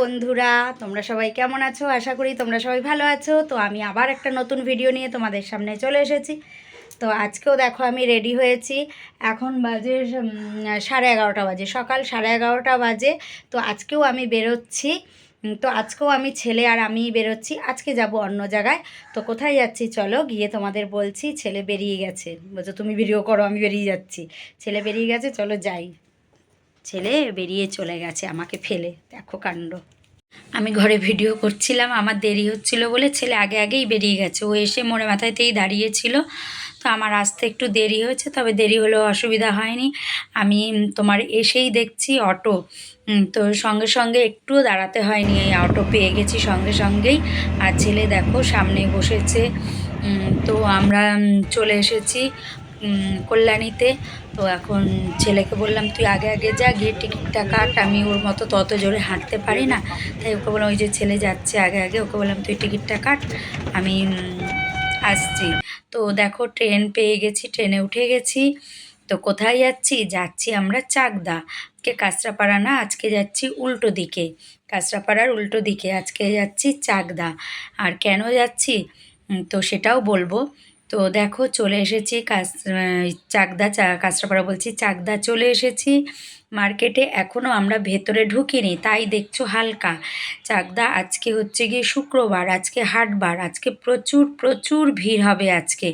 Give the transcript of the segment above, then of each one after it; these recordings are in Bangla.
বন্ধুরা, তোমরা সবাই কেমন আছো? আশা করি তোমরা সবাই ভালো আছো। তো আমি আবার একটা নতুন ভিডিও নিয়ে তোমাদের সামনে চলে এসেছি। তো আজকেও দেখো আমি রেডি হয়েছি। এখন বাজে সাড়ে এগারোটা বাজে, সকাল সাড়ে এগারোটা বাজে। তো আজকেও আমি বেরোচ্ছি। তো আজকেও আমি ছেলে আর আমি বেরোচ্ছি। আজকে যাব অন্য জায়গায়। তো কোথায় যাচ্ছি চলো, গিয়ে তোমাদের বলছি, ছেলে বেরিয়ে গেছে। বলছো, তুমি ভিডিও করো, আমি বেরিয়ে যাচ্ছি। ছেলে বেরিয়ে গেছে, চলো যাই। ছেলে বেরিয়ে চলে গেছে, আমাকে ফেলে। দেখো কাণ্ড। আমি ঘরে ভিডিও করছিলাম, আমার দেরি হচ্ছিল বলে ছেলে আগে আগেই বেরিয়ে গেছে। ও এসে মনে মাথায়তেই দাঁড়িয়েছিল। তো আমার আসতে একটু দেরি হয়েছে, তবে দেরি হলেও অসুবিধা হয়নি। আমি তোমার এসেই দেখছি অটো। তো সঙ্গে সঙ্গে একটুও দাঁড়াতে হয়নি, এই অটো পেয়ে গেছি সঙ্গে সঙ্গেই। আর ছেলে দেখো সামনে বসেছে। তো আমরা চলে এসেছি কল্যাণীতে। তো এখন ছেলেকে বললাম, তুই আগে আগে যা, গিয়ে টিকিটটা কাট, আমি ওর মতো তত জোরে হাঁটতে পারি না। তাই ওকে বললাম, ওই যে ছেলে যাচ্ছে আগে আগে, ওকে বললাম, তুই টিকিটটা কাট, আমি আসছি। তো দেখো, ট্রেন পেয়ে গেছি, ট্রেনে উঠে গেছি। তো কোথায় যাচ্ছি? যাচ্ছি আমরা চাকদা। আজকে কাঁচরাপাড়া না, আজকে যাচ্ছি উল্টো দিকে। কাঁচরাপাড়ার উল্টো দিকে, আজকে যাচ্ছি চাকদা। আর কেন যাচ্ছি? তো সেটাও বলব। তো দেখো চলে এসেছি কাজ চাকদা চা কাঁচরাপাড়া বলছি, চাকদা চলে এসেছি মার্কেটে। এখনও আমরা ভেতরে ঢুকিনি, তাই দেখছ হালকা। চাকদা আজকে হচ্ছে গিয়ে শুক্রবার, আজকে হাটবার, আজকে প্রচুর প্রচুর ভিড় হবে আজকে।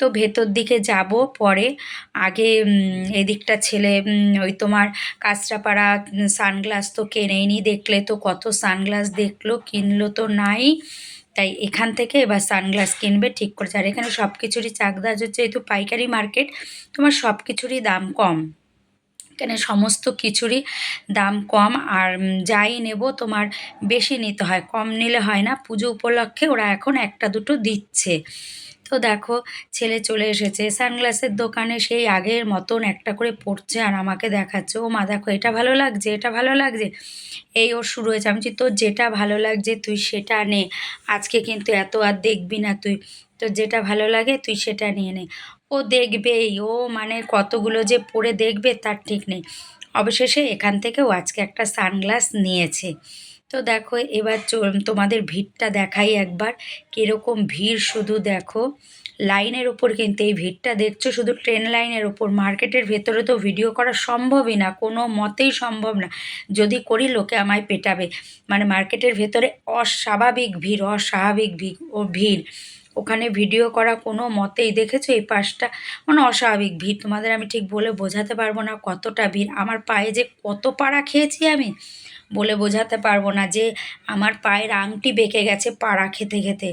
তো ভেতর দিকে যাব পরে, আগে এদিকটা ছেলে ওই তোমার কাঁচরাপাড়া সানগ্লাস তো কেনেইনি, দেখলে তো কত সানগ্লাস দেখল, কিনলো তো নাই। তাই এখান থেকে এবার সানগ্লাস কিনবে, ঠিক করেছে। আর এখানে সব কিছুরই চাকদা হচ্ছে যেহেতু পাইকারি মার্কেট, তোমার সব কিছুরই দাম কম। এখানে সমস্ত কিছুরই দাম কম, আর যাই নেব তোমার বেশি নিতে হয়, কম নিলে হয় না। পুজো উপলক্ষে ওরা এখন একটা দুটো দিচ্ছে। তো দেখো, ছেলে চলে এসেছে। সানগ্লাসের দোকানে সেই আগের মতন একটা করে পড়ছে আর আমাকে দেখাচ্ছে। ও মা দেখো, এটা ভালো লাগছে, এটা ভালো লাগছে। এই ওর শুরু হয়েছে। আমি তোর যেটা ভালো লাগছে, তুই সেটা নে। আজকে কিন্তু এত আর দেখবি না তুই। তোর যেটা ভালো লাগে, তুই সেটা নিয়ে নে। ও দেখবেই। ও মানে কতগুলো যে পরে দেখবে, তার ঠিক নেই। অবশেষে এখান থেকে ও আজকে একটা সানগ্লাস নিয়েছে। তো দেখো, এবার তোমাদের ভিড়টা দেখাই একবার। কীরকম ভিড় শুধু দেখো। লাইনের ওপর কিন্তু এই ভিড়টা দেখছ, শুধু ট্রেন লাইনের ওপর। মার্কেটের ভেতরে তো ভিডিও করা সম্ভবই না, কোনো মতেই সম্ভব না। যদি করি, লোকে আমায় পেটাবে। মানে মার্কেটের ভেতরে অস্বাভাবিক ভিড় অস্বাভাবিক ভিড় ও ভিড়। ওখানে ভিডিও করা কোনো মতেই, দেখেছ এই পাশটা? মানে অস্বাভাবিক ভিড়। তোমাদের আমি ঠিক বলে বোঝাতে পারব না কতটা ভিড়। আমার পায়ে যে কত পাড়া খেয়েছি আমি। বলে বোঝাতে পারব না যে আমার পায়ের আংটি বেঁকে গেছে পাড়া খেতে খেতে।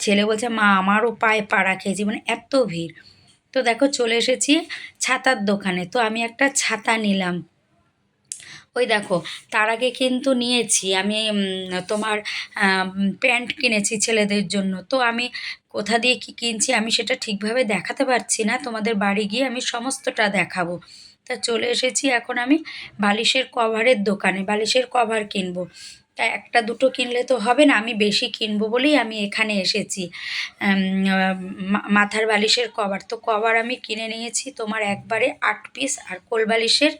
ছেলে বলছে, মা, আমারও পায়ে পাড়া খেয়েছি। মানে এত ভিড়। তো দেখো, চলে এসেছি ছাতার দোকানে। তো আমি একটা ছাতা নিলাম। ওই দেখো, তার আগে কিন্তু নিয়েছি। আমি তোমার প্যান্ট কিনেছি ছেলেদের জন্য। তো আমি কোথা দিয়ে কি কিনছি আমি সেটা ঠিকভাবে দেখাতে পারছি না। তোমাদের বাড়ি গিয়ে আমি সমস্তটা দেখাবো। তা চলে এসেছি এখন আমি বালিশের কভারের দোকানে, বালিশের কভার কিনবো। তা একটা দুটো কিনলে তো হবে না, আমি বেশি কিনবো বলেই আমি এখানে এসেছি। মাথার বালিশের কভার, তো কভার আমি কিনে নিয়েছি তোমার একবারে আট পিস আর কোল বালিশের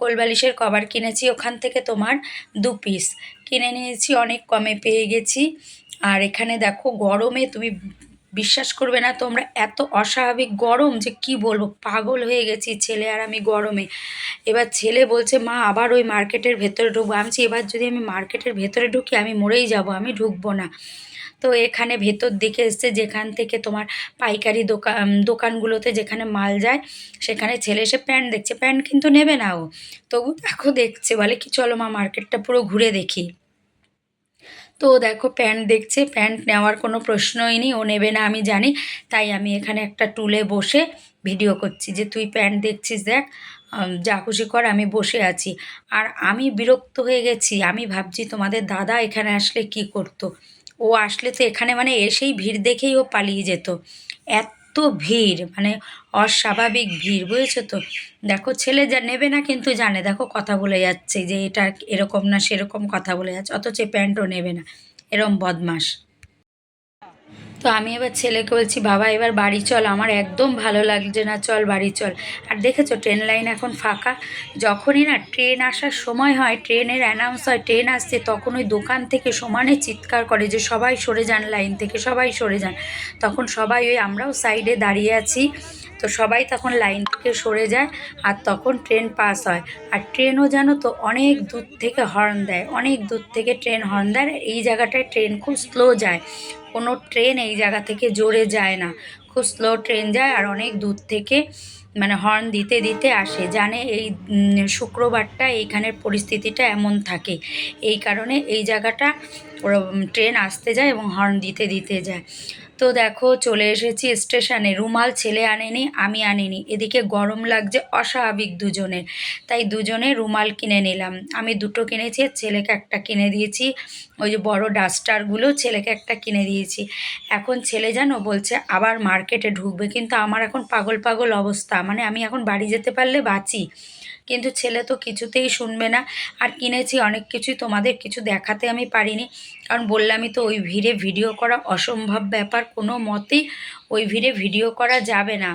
কোল বালিশের কভার কিনেছি ওখান থেকে তোমার দু পিস। কিনে নিয়েছি, অনেক কমে পেয়ে গেছি। আর এখানে দেখো গরমে তুমি বিশ্বাস করবে না? তোমরা এত অস্বাভাবিক গরম যে কি বলব? পাগল হয়ে গেছি ছেলে আর আমি গরমে। এবার ছেলে বলছে, মা, আবার ওই মার্কেটের ভেতরে ঢুকবো। আমি এবার যদি আমি মার্কেটের ভেতরে ঢুকি, আমি মরেই যাব, আমি ঢুকবো না। তো এখানে ভেতর দিকে এসছে, যেখান থেকে তোমার পাইকারি দোকান দোকানগুলোতে যেখানে মাল যায়, সেখানে ছেলে এসে প্যান্ট দেখছে। প্যান্ট কিন্তু নেবে না ও। তবু দেখো, দেখছে বলে কি, চলো মা, মার্কেটটা পুরো ঘুরে দেখি। তো দেখো, প্যান্ট দেখছে, প্যান্ট নেওয়ার কোনো প্রশ্নই নেই, ও নেবে না, আমি জানি। তাই আমি এখানে একটা টুলে বসে ভিডিও করছি যে, তুই প্যান্ট দেখছিস, দেখ যা খুশি কর, আমি বসে আছি। আর আমি বিরক্ত হয়ে গেছি, আমি ভাবছি, তোমাদের দাদা এখানে আসলে কি করতো? ও আসলে তো এখানে মানে এসেই ভিড় দেখেই ও পালিয়ে যেত। এত ভিড় মানে অস্বাভাবিক ভিড়, বুঝেছ তো? দেখো, ছেলে যা নেবে না কিন্তু জানে। দেখো, কথা বলে যাচ্ছে যে এটা এরকম না, সেরকম কথা বলে যাচ্ছে, অথচ প্যান্টও নেবে না। এরম বদমাস তো আমি এবার ছেলেকে বলছি, বাবা, এবার বাড়ি চল, আমার একদম ভালো লাগছে না, চল বাড়ি চল। আর দেখেছ, ট্রেন লাইন এখন ফাঁকা। যখনই না ট্রেন আসার সময় হয়, ট্রেনের অ্যানাউন্স হয়, ট্রেন আসছে, তখন ওই দোকান থেকে সমানে চিৎকার করে যে সবাই সরে যান, লাইন থেকে সবাই সরে যান। তখন সবাই ওই আমরাও সাইডে দাঁড়িয়ে আছি, তো সবাই তখন লাইন থেকে সরে যায় আর তখন ট্রেন পাস হয়। আর ট্রেনও জানো তো অনেক দূর থেকে হর্ন দেয়, অনেক দূর থেকে ট্রেন হর্ন দেয় এই জায়গাটায় ট্রেন খুব স্লো যায়। কোনো ট্রেন এই জায়গা থেকে জোরে যায় না। খুব স্লো ট্রেন যায় আর অনেক দূর থেকে মানে হর্ন দিতে দিতে আসে। জানে এই শুক্রবারটা এইখানের পরিস্থিতিটা এমন থাকে। এই কারণে এই জায়গাটা ট্রেন আসতে যায় এবং হর্ন দিতে দিতে যায়। তো দেখো চলে এসেছি স্টেশনে। রুমাল ছেলে আনেনি, আমি আনিনি। এদিকে গরম লাগছে, অস্বাভাবিক দুজনের। তাই দুজনে রুমাল কিনে নিলাম। আমি দুটো কিনেছি ছেলেকে একটা কিনে দিয়েছি। ওই যে বড় ডাস্টারগুলো, ছেলেকে একটা কিনে দিয়েছি। এখন ছেলে জানো বলছে, আবার মার্কেটে ঢুকবে। কিন্তু আমার এখন পাগল পাগল অবস্থা। মানে আমি এখন বাড়ি যেতে পারলে বাঁচি। কিন্তু ছেলে তো কিছুতেই শুনবে না। আর কিনেছি অনেক কিছুই তোমাদের কিছু দেখাতে আমি পারিনি। কারণ বললামই তো, ওই ভিড়ে ভিডিও করা অসম্ভব ব্যাপার। কোনো মতেই ওই ভিড়ে ভিডিও করা যাবে না।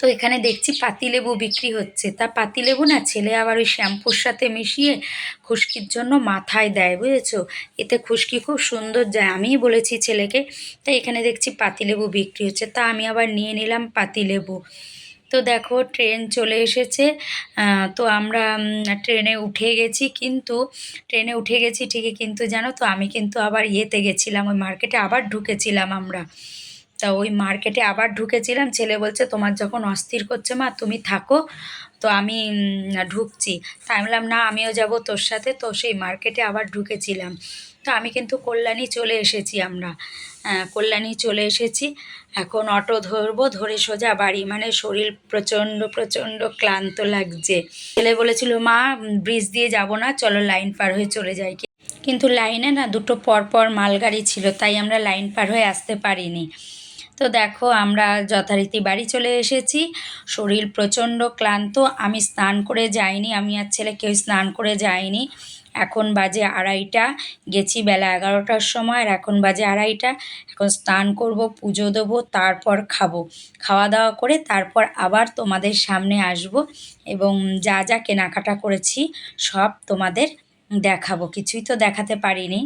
তো এখানে দেখছি পাতিলেবু বিক্রি হচ্ছে। তা পাতিলেবু না, ছেলে আবার ওই শ্যাম্পুর সাথে মিশিয়ে খুশকির জন্য মাথায় দেয়, বুঝেছ? এতে খুশকি খুব সুন্দর যায়। আমিই বলেছি ছেলেকে। তাই এখানে দেখছি পাতিলেবু বিক্রি হচ্ছে। তা আমি আবার নিয়ে নিলাম পাতিলেবু। তো দেখো ট্রেন চলে এসেছে। তো আমরা ট্রেনে উঠে গেছি কিন্তু, ট্রেনে উঠে গেছি ঠিকই কিন্তু জানো তো আমি কিন্তু আবার ইয়েতে গেছিলাম, ওই মার্কেটে আবার ঢুকেছিলাম আমরা। তা ওই মার্কেটে আবার ঢুকেছিলাম, ছেলে বলছে তোমার যখন অস্থির করছে মা, তুমি থাকো। তো আমি ঢুকছি। তা আমি বললাম, না, আমিও যাব তোর সাথে। তো সেই মার্কেটে আবার ঢুকেছিলাম। তো আমি কিন্তু কল্যাণী চলে এসেছি আমরা। কল্যাণী চলে এসেছি। এখন অটো ধরবো, ধরে সোজা বাড়ি। মানে শরীর প্রচণ্ড প্রচণ্ড ক্লান্ত লাগছে। ছেলে বলেছিল, মা, ব্রিজ দিয়ে যাব না, চলো লাইন পার হয়ে চলে যাই। কিন্তু লাইনে না দুটো পরপর মালগাড়ি ছিল, তাই আমরা লাইন পার হয়ে আসতে পারিনি। তো দেখো, আমরা যথারীতি বাড়ি চলে এসেছি। শরীর প্রচণ্ড ক্লান্ত, আমি স্নান করে যাইনি, আমি আর ছেলে কেউ স্নান করে যাইনি। এখন বাজে আড়াইটা, গেছি বেলা এগারোটার সময় আর এখন বাজে আড়াইটা। এখন স্নান করব, পুজো দেবো, তারপর খাব। খাওয়া দাওয়া করে তারপর আবার তোমাদের সামনে আসব এবং যা যা কেনাকাটা করেছি সব তোমাদের দেখাবো। কিছুই তো দেখাতে পারিনি।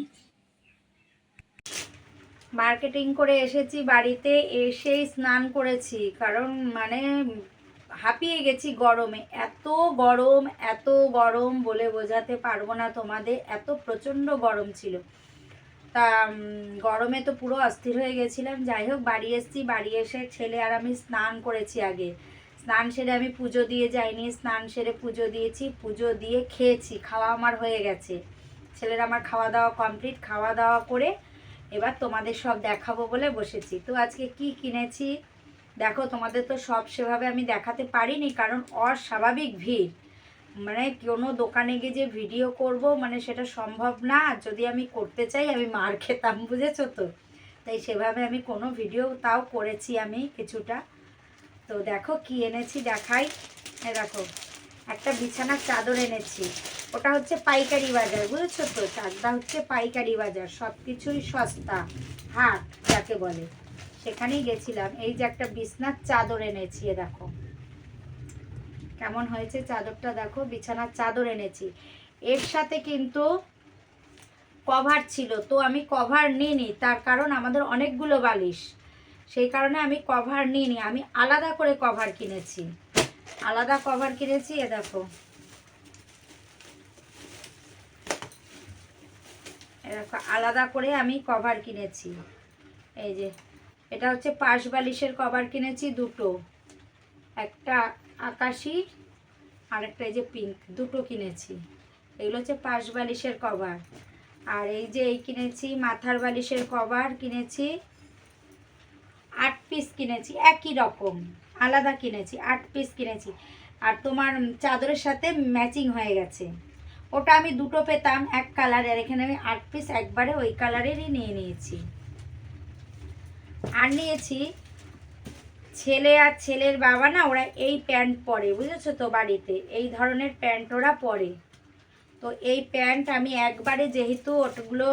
মার্কেটিং করে এসেছি বাড়িতে, এসেই স্নান করেছি। কারণ মানে হাঁপিয়ে গেছি গরমে। এত গরম এত গরম বলে বোঝাতে পারব না তোমাদের, এত প্রচণ্ড গরম ছিল। তা গরমে তো পুরো অস্থির হয়ে গেছিলাম। যাই হোক, বাড়ি এসেছি, বাড়ি এসে ছেলে আর আমি স্নান করেছি আগে। স্নান সেরে আমি পুজো দিয়ে যাইনি, স্নান সেরে পুজো দিয়েছি, পুজো দিয়ে খেয়েছি, খাওয়া আমার হয়ে গেছে। ছেলের আমার খাওয়া দাওয়া কমপ্লিট খাওয়া দাওয়া করে এবার তোমাদের সব দেখাবো বলে বসেছি। তো আজকে কি কিনেছি? দেখো, তোমাদের তো সব সেভাবে আমি দেখাতে পারিনি, কারণ অস্বাভাবিক ভিড়। মানে কোনো দোকানে গিয়ে যে ভিডিও করব মানে সেটা সম্ভব না। যদি আমি করতে চাই, আমি মার খেতাম, বুঝেছ তো? তাই সেভাবে আমি কোনো ভিডিও তাও করেছি আমি কিছুটা। তো দেখো কি এনেছি দেখাই। দেখো, একটা বিছানার চাদর এনেছি। ওটা হচ্ছে পাইকারি বাজার, বুঝেছ তো? চাকদা হচ্ছে পাইকারি বাজার সব কিছুই সস্তা। হাট, যাকে বলে। সেখানেই গেছিলাম। এই যে একটা বিছনার চাদর এনেছি দেখো। কেমন হয়েছে চাদরটা দেখো? বিছানার চাদর এনেছি। এর সাথে কিন্তু কভার ছিল, তো আমি কভার নিইনি। তার কারণ আমাদের অনেকগুলো বালিশ। সেই কারণে আমি কভার নিইনি। আমি আলাদা করে কভার কিনেছি। আলাদা কভার কিনেছি, এ দেখো। এ দেখো, আলাদা করে আমি কভার কিনেছি। এই যে এটা হচ্ছে পাশ বালিশের কভার কিনেছি দুটো। একটা আকাশি আর একটা এই যে পিঙ্ক, দুটো কিনেছি। এগুলো হচ্ছে পাশ বালিশের কভার। আর এই যে এই কিনেছি মাথার বালিশের কভার, কিনেছি আট পিস কিনেছি, একই রকম, আলাদা কিনেছি, আট পিস কিনেছি। আর তোমার চাদরের সাথে ম্যাচিং হয়ে গেছে। ওটা আমি দুটো পেতাম, এক কালারের, এখানে আমি আট পিস একবারে ওই কালারেরই নিয়ে নিয়েছি। আর নিয়েছি ছেলে আর ছেলের বাবা না, ওরা এই প্যান্ট পরে, বুঝেছ তো বাড়িতে? এই ধরনের প্যান্ট ওরা পরে। তো এই প্যান্ট আমি একবারে যেহেতু ওটাগুলো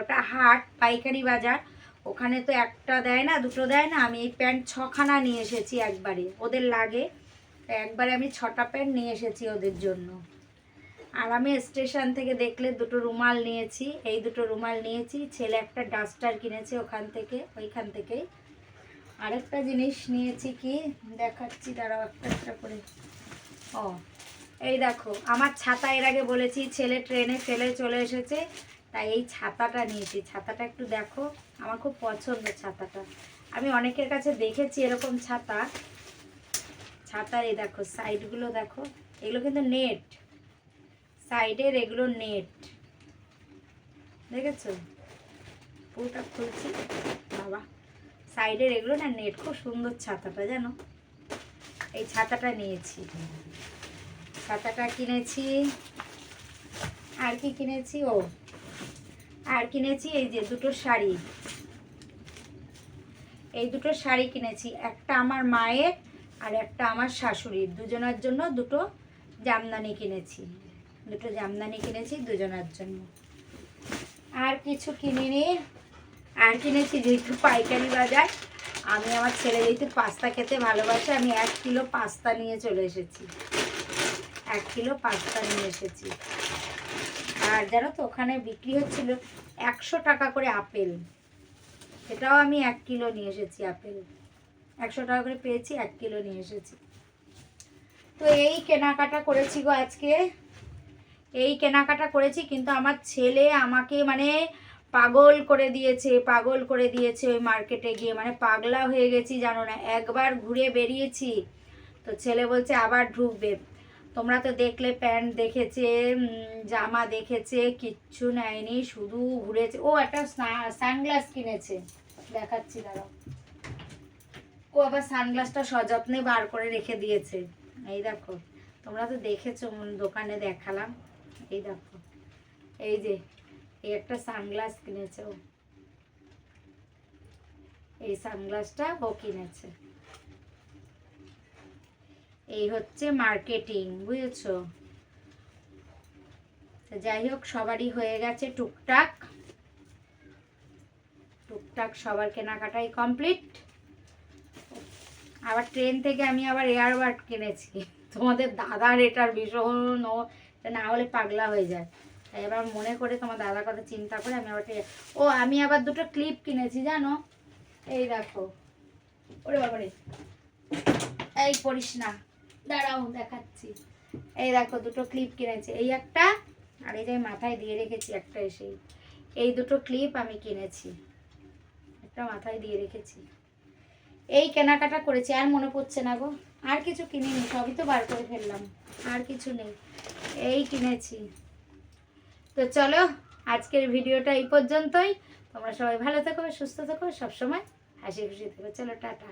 ওটা হাট, পাইকারি বাজার, ওখানে তো একটা দেয় না, দুটো দেয় না, আমি এই প্যান্ট ছখানা নিয়ে এসেছি একবারে। ওদের লাগে একবারে আমি ছটা প্যান্ট নিয়ে এসেছি ওদের জন্য। আর আমি স্টেশন থেকে দেখলে দুটো রুমাল নিয়েছি, এই দুটো রুমাল নিয়েছি। ছেলে একটা ডাস্টার কিনেছে ওখান থেকে, ওইখান থেকেই। আরেকটা জিনিস নিয়েছি কি? দেখাচ্ছি, দাঁড়াও একটা একটা করে। ও, এই দেখো, আমার ছাতা এর আগে বলেছি, ছেলে ট্রেনে ফেলে চলে এসেছে, তাই এই ছাতাটা নিয়েছি। ছাতাটা একটু দেখো, আমার খুব পছন্দ ছাতাটা। আমি অনেকের কাছে দেখেছি এরকম ছাতা। ছাতার এই দেখো, সাইডগুলো দেখো, এগুলো কিন্তু নেট। সাইডের এগুলো নেট। দেখেছ? পুরোটা খুলছি। বাবা, সাইডের এগুলো না নেট, খুব সুন্দর ছাতাটা, জানো? এই ছাতাটা নিয়েছি। ছাতাটা কিনেছি। আর কি কিনেছি? ও, আর কিনেছি এই যে দুটো শাড়ি। এই দুটো শাড়ি কিনেছি, একটা আমার মায়ের আর একটা আমার শাশুড়ির। দুজনের জন্য দুটো জামদানি কিনেছি। দুটো জামদানি কিনেছি, দুজনের জন্য। আর কিছু কিনিনি। আর কিনেছি যেহেতু পাইকারি বাজার, আমি আমার ছেলে যেহেতু পাস্তা খেতে ভালোবাসে, আমি এক কিলো পাস্তা নিয়ে চলে এসেছি। এক কিলো পাস্তা নিয়ে এসেছি। আর জানো তো, ওখানে বিক্রি হচ্ছিল একশো টাকা করে আপেল। সেটাও আমি এক কিলো নিয়ে এসেছি আপেল। একশো টাকা করে পেয়েছি, এক কিলো নিয়ে এসেছি। তো এই কেনাকাটা করেছি গো আজকে। এই কেনাকাটা করেছি, কিন্তু আমার ছেলে আমাকে মানে পাগল করে দিয়েছে, পাগল করে দিয়েছে ওই মার্কেটে গিয়ে। মানে পাগলা হয়ে গেছি, জানো না, একবার ঘুরে বেরিয়েছি। তো ছেলে বলছে, আবার ঢুকবে। তোমরা তো দেখলে, প্যান্ট দেখেছে জামা দেখেছে, কিচ্ছু নেয়নি, শুধু ঘুরেছে। ও একটা সানগ্লাস কিনেছে। দেখাচ্ছি, দাঁড়াও। ও আবার সানগ্লাসটা সযত্নে বার করে রেখে দিয়েছে। এই দেখো, তোমরা তো দেখেছ দোকানে দেখালাম। এই দেখো। এই যে, এই একটা সানগ্লাস কিনেছে ও। এই সানগ্লাসটা ও কিনেছে। এই হচ্ছে মার্কেটিং, বুঝেছ? যাই হোক, সবারই হয়ে গেছে টুকটাক। টুকটাক সবার কেনাকাটাই কমপ্লিট। আবার ট্রেন থেকে আমি আবার এয়ারবাড কিনেছি। তোমাদের দাদার এটার ভীষণ এটা না হলে পাগলা হয়ে যায়। তাই এবার মনে করে তোমার দাদার কথা চিন্তা করে আমি আবার ও, আমি আবার দুটো ক্লিপ কিনেছি, জানো? এই দেখো। ওরে বাবারে এই পড়িস না। দাঁড়াও, দেখাচ্ছি। এই দেখো, দুটো ক্লিপ কিনেছি। এই একটা আর এই যে মাথায় দিয়ে রেখেছি একটা এসেই। এই দুটো ক্লিপ আমি কিনেছি। একটা মাথায় দিয়ে রেখেছি। এই কেনাকাটা করেছি, আর মনে পড়ছে না গো। আর কিছু কিনিনি, সবই তো বার করে ফেললাম, আর কিছু নেই, এই কিনেছি। তো চলো, আজকের ভিডিওটা এই পর্যন্তই, তোমরা সবাই ভালো থাকো, সুস্থ থাকো, সবসময় হাসি খুশি থাকো, চলো, টাটা।